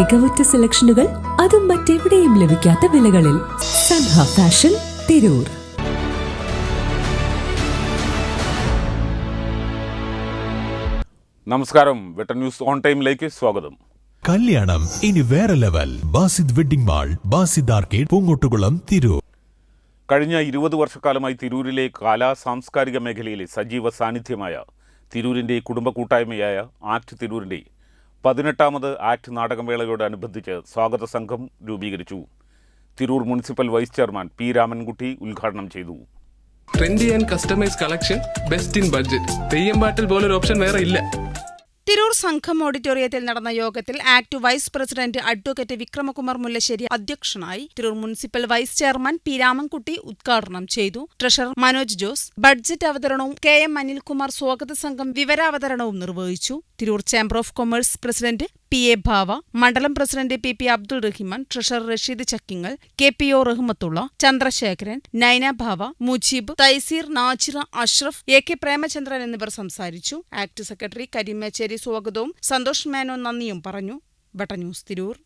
മികവുറ്റ സെലക്ഷനുകൾ അതും മറ്റെവിടെയും ലഭിക്കാത്ത വിലകളിൽ സൻഹ ഫാഷൻ തിരൂർ. നമസ്കാരം. വെട്ടർ ന്യൂസ് ഓൺ ടൈമിലേക്ക് സ്വാഗതം. കല്യാണം ഇനി വേറെ level. Basid wedding mall Basid arcade Poongottukulam Tirur. കഴിഞ്ഞ ഇരുപത് വർഷക്കാലമായി തിരൂരിലെ കലാ സാംസ്കാരിക മേഖലയിലെ സജീവ സാന്നിധ്യമായ തിരൂരിന്റെ കുടുംബ കൂട്ടായ്മയായ ആർട്ട് തിരൂരിന്റെ പതിനെട്ടാമത് ആക്ട് നാടകമേളയോടനുബന്ധിച്ച് സ്വാഗത സംഘം രൂപീകരിച്ചു. Tirur municipal vice chairman P Ramankutty ഉദ്ഘാടനം ചെയ്തു. Trendy and customise collection best in budget Theyyam പാട്ടിൽ പോലൊരു ഓപ്ഷൻ വേറെ ഇല്ല. തിരൂർ സംഘം ഓഡിറ്റോറിയത്തിൽ നടന്ന യോഗത്തിൽ ACT vice president advocate Vikramakumar Mullassery അധ്യക്ഷനായി Tirur municipal vice chairman P Ramankutty ഉദ്ഘാടനം ചെയ്തു. ട്രഷറർ മനോജ് ജോസ് ബഡ്ജറ്റ് അവതരണവും കെ എം അനിൽകുമാർ സ്വാഗത സംഘം വിവരാവതരണവും നിർവഹിച്ചു. Tirur chamber of commerce president P A Bhava മണ്ഡലം president P P Abdul Rahiman treasurer Rasheed Chakkingal K P O Rahmathulla Chandrasekharan Naina Bhava Mujeeb Thaiseer Najira Ashraf A K Premachandran എന്നിവർ സംസാരിച്ചു. Act secretary Kareem Mecheri സ്വാഗതവും സന്തോഷ് മേനോൻ നന്ദിയും പറഞ്ഞു. ബട്ടന്യൂസ് തിരൂർ.